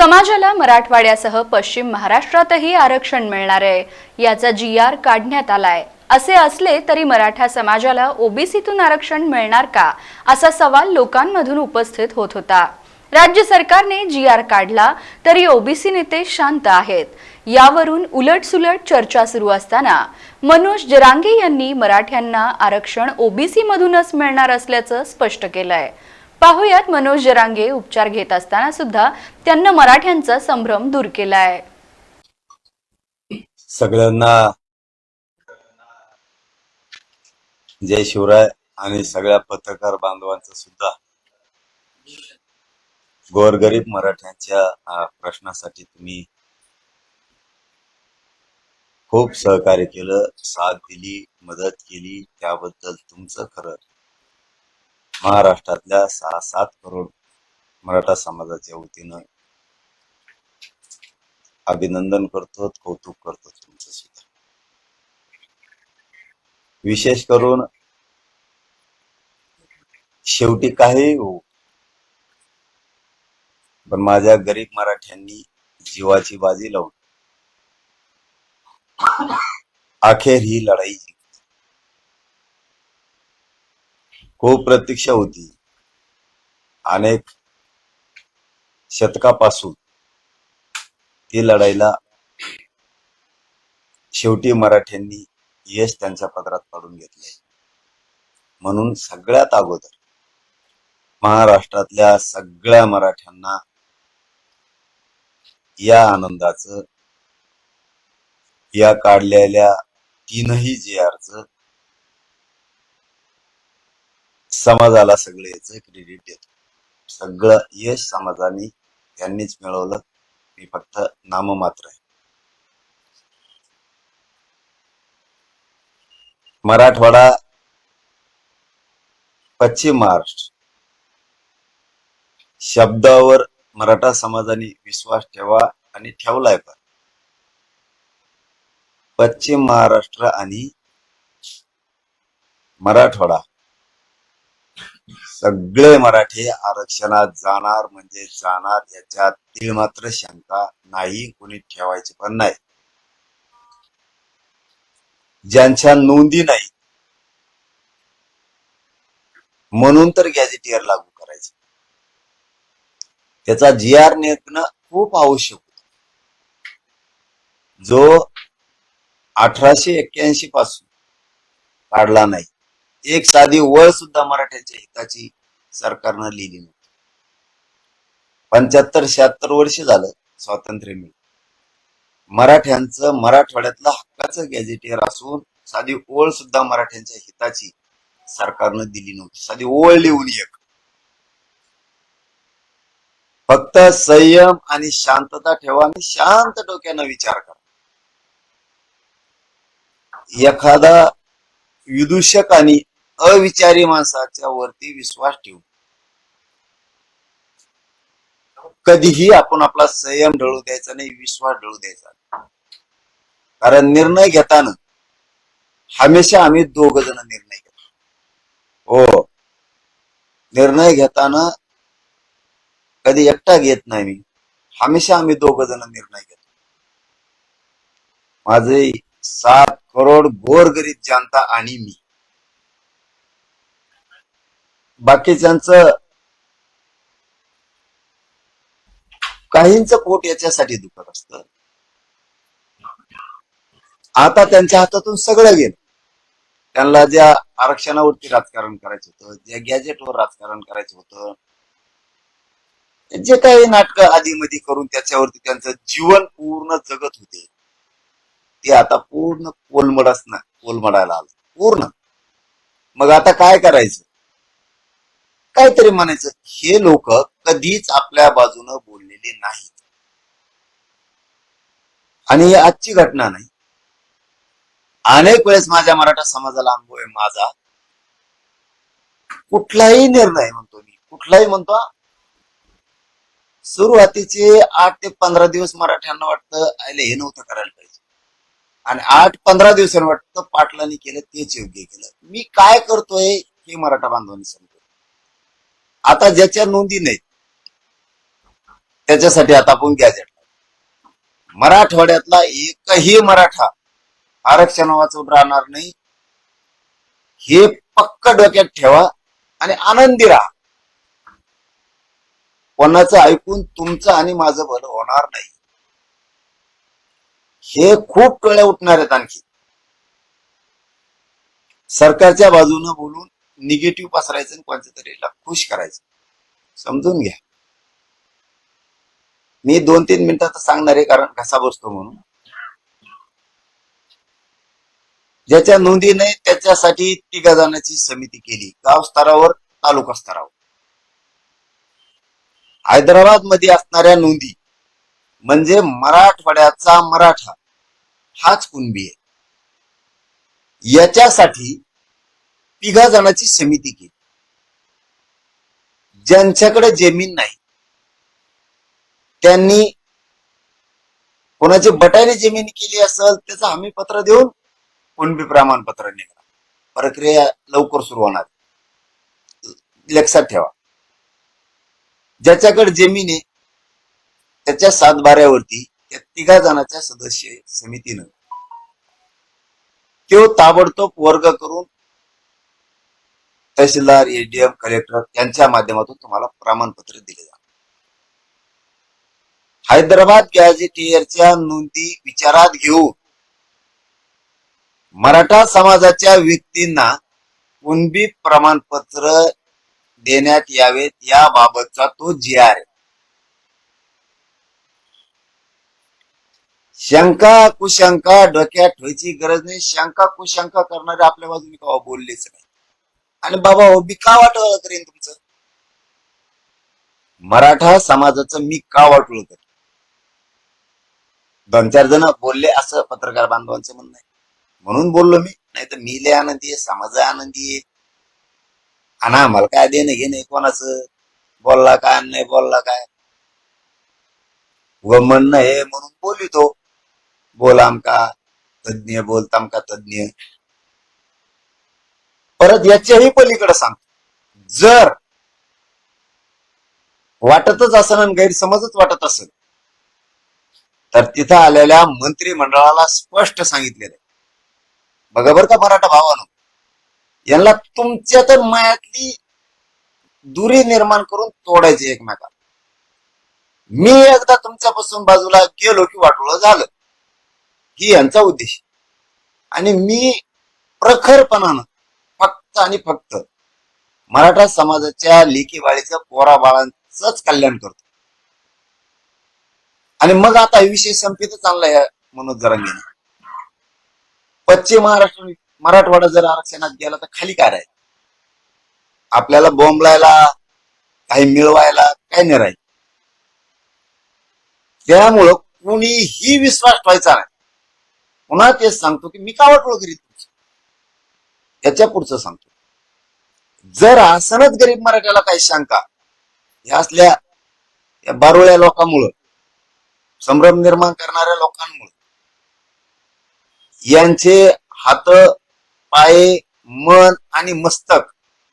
समाजाला मराठवाड्यासह पश्चिम महाराष्ट्रातही आरक्षण मिळणार आहे. याचा जी आर काढण्यात आलाय. असे असले तरी मराठा समाजाला ओबीसीतून आरक्षण मिळणार का? असा सवाल लोकांमधून उपस्थित होत होता. राज्य सरकारने जी आर काढला तरी ओबीसी नेते शांत आहेत. यावरून उलटसुलट चर्चा सुरू असताना मनोज जरांगे यांनी मराठ्यांना आरक्षण ओबीसी मधूनच मिळणार असल्याचं स्पष्ट केलंय. पाहुयात मनोज जरांगे उपचार घेत असताना सुद्धा त्यांना मराठ्यांचा संभ्रम दूर केला आहे सगळ्यांना जय शिवराय आणि सगळ्या पत्रकार बांधवांचं सुद्धा गोरगरीब मराठ्यांच्या प्रश्नासाठी तुम्ही खूप सहकार्य केलं साथ दिली मदत केली त्याबद्दल तुमचं खरं महाराष्ट्रातल्या सहा सात करोड मराठा समाजाच्या वतीनं अभिनंदन करतो कौतुक करतो तुमचं सुद्धा विशेष करून शेवटी काही हो. पण माझ्या गरीब मराठ्यांनी जीवाची बाजी लावून अखेर ही लढाई खूप प्रतीक्षा होती. अनेक शतकापासून ती लढाईला शेवटी मराठ्यांनी यश त्यांच्या पदरात पाडून घेतले. म्हणून सगळ्यात अगोदर महाराष्ट्रातल्या सगळ्या मराठ्यांना या आनंदाचं या काढलेल्या तीनही जे अर्ज समाजाला सगळे याच क्रेडिट देतो. सगळं यश समाजाने त्यांनीच मिळवलं. मी फक्त नाममात्र आहे. मराठवाडा पश्चिम महाराष्ट्र. शब्दावर मराठा समाजाने विश्वास ठेवा आणि ठेवलाय पण. पश्चिम महाराष्ट्र आणि मराठवाडा सगळे मराठी आरक्षणात जाणार म्हणजे जाणार याच्यात ती मात्र शंका नाही कोणी ठेवायची पण नाही. ज्यांच्या नोंदी नाही म्हणून तर गॅजेटियर लागू करायचं. त्याचा जी आर नेतणं खूप आवश्यक होत. जो अठराशे एक्क्याऐंशी पासून काढला नाही एक साधी वळ सुद्धा मराठ्यांच्या हिताची सरकारनं लिहिली नव्हती. पंच्याहत्तर शहात्तर वर्ष झालं स्वातंत्र्य मिळून मराठ्यांचं मराठवाड्यातलं हक्काचं गॅजेटियर असून साधी ओळ सुद्धा मराठ्यांच्या हिताची सरकारनं दिली नव्हती. साधी ओळ लिहून एक. फक्त संयम आणि शांतता ठेवा आणि शांत डोक्यानं विचार करा. एखादा विदूषक आणि अविचारी माणसाच्या वरती विश्वास ठेवू. कधीही आपण आपला संयम ढळू द्यायचा नाही विश्वास ढळू द्यायचा कारण निर्णय घेताना हमेशा आम्ही दोघ जण निर्णय घेतो. हो. निर्णय घेताना कधी एकटा घेत नाही मी. हमेशा आम्ही दोघ जण निर्णय घेतो. माझे सात करोड गोरगरीब जनता आणि मी. बाकीच्यांचं काहींच पोट याच्यासाठी दुखत असत. आता त्यांच्या हातातून सगळं गेलं. त्यांना ज्या आरक्षणावरती राजकारण करायचं होतं ज्या गॅजेटवर राजकारण करायचं होतं जे काही नाटक आधी करून त्याच्यावरती त्यांचं जीवन पूर्ण जगत होते ते आता पूर्ण कोलमड ना कोलमडायला आलं. पूर्ण. मग आता काय करायचं? काहीतरी म्हणायचं. हे लोक कधीच आपल्या बाजूनं बोललेले नाहीत. आणि आजची घटना नाही. अनेक वेळेस माझ्या मराठा समाजाला अनुभव आहे माझा. कुठलाही निर्णय म्हणतो मी कुठलाही म्हणतो सुरुवातीचे आठ ते पंधरा दिवस मराठ्यांना वाटतं आयले हे नव्हतं करायला पाहिजे. आणि आठ पंधरा दिवसांनी वाटतं पाटलांनी केलं तेच योग्य केलं. मी काय करतोय हे मराठा बांधवांनी समजतो आता ज्याच्या नोंदी नाहीत त्याच्यासाठी आता आपण गॅजेट मराठवाड्यातला एकही मराठा आरक्षण वाचून राहणार नाही. हे पक्क डोक्यात ठेवा आणि आनंदी राहा. कोणाचं ऐकून तुमचं आणि माझं भलं होणार नाही. हे खूप टोळ्या उठणार आहेत आणखी. सरकारच्या बाजूनं बोलून निगेटिव्ह पसरायचं आणि कोणत्या तरीला खुश करायचं. समजून घ्या. मी दोन तीन मिनिटात सांगणार आहे कारण कसा बसतो म्हणून. ज्याच्या नोंदीने त्याच्यासाठी तिघा जाण्याची समिती केली. गाव स्तरावर तालुका स्तरावर. हैदराबादमध्ये असणाऱ्या नोंदी म्हणजे मराठवाड्याचा मराठा हाच कुणबी आहे. याच्यासाठी तिघा जणांची समिती केली. ज्यांच्याकडे जमीन नाही त्यांनी कोणाची बटाने जमीन केली असेल त्याचं हमी पत्र देऊन कुणबी प्रमाणपत्र निघा प्रक्रिया लवकर सुरू होणार. लक्षात ठेवा. ज्याच्याकडे जमीन आहे त्याच्या सातबाऱ्यावरती त्या तिघा जणांच्या सदस्य समितीनं तो ताबडतोब वर्ग करून तहसीलदार एडीएम कलेक्टर यांच्या माध्यमातून तुम्हाला प्रमाणपत्र दिले जाते. हैदराबाद गॅझेटियरच्या नोंदी विचारात घेऊन मराठा समाजाच्या व्यक्तींना कुणबी प्रमाणपत्र देण्यात यावेत याबाबतचा तो जी आर शंका कुशंका डोक्यात ठेवायची गरज नाही. शंका कुशंका करणारे आपल्या बाजूने का हो बोललेच नाही? आणि बाबा हो मी का वाटवलं करेन तुमचं? मराठा समाजाचं मी का वाटवलं करेन दोन चार जण बोलले असं पत्रकार बांधवांचं म्हणणं आहे. म्हणून बोललो मी नाही तर मी लय आनंदी आहे समाज आनंदी आहे. आणि आम्हाला काय देणं घेणं आहे कोणाचं? बोलला काय नाही बोलला काय? व म्हणणं हे म्हणून बोलितो बोल आमका तज्ञ बोलताम का तज्ञ परत याच्याही पलीकडे सांगतो. जर वाटतच असं आणि गैरसमजच वाटत असेल तर तिथं आलेल्या मंत्रिमंडळाला स्पष्ट सांगितलेलं आहे. बघा बरं का मराठा भावानो. यांना तुमच्या तर मायातली दुरी निर्माण करून तोडायचे एकमेका मी एकदा तुमच्यापासून बाजूला गेलो की वाटोळ झालं. ही यांचा उद्देश. आणि मी प्रखरपणानं फक्त आणि फक्त मराठा समाजाच्या लेखीवाळीचं पोरा बाळांचंच कल्याण करतो. आणि मग आता विषय संपित चालला या मनोज जरांगेने. पश्चिम महाराष्ट्र मराठवाडा जर आरक्षणात गेला तर खाली काय राहील? आपल्याला बोंबलायला काही मिळवायला काय नाही राहील? त्यामुळं कुणीही विश्वास ठेवायचा नाही. पुन्हा तेच सांगतो की मी का वाटलो घरी याच्या पुढचं सांगतो. जर आसनच गरीब मराठ्याला काही शंका या असल्या या बारुळ्या लोकांमुळं संभ्रम निर्माण करणाऱ्या लोकांमुळे यांचे हात पाय मन आणि मस्तक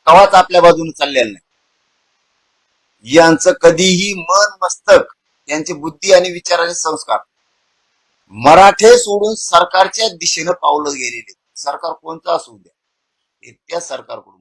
कवाच आपल्या बाजूने चाललेलं नाही. यांचं कधीही मन मस्तक यांची बुद्धी आणि विचार आणि संस्कार मराठे सोडून सरकारच्या दिशेनं पावलं गेलेले सरकार कोणतं असू द्या. हे त्या सरकारकडून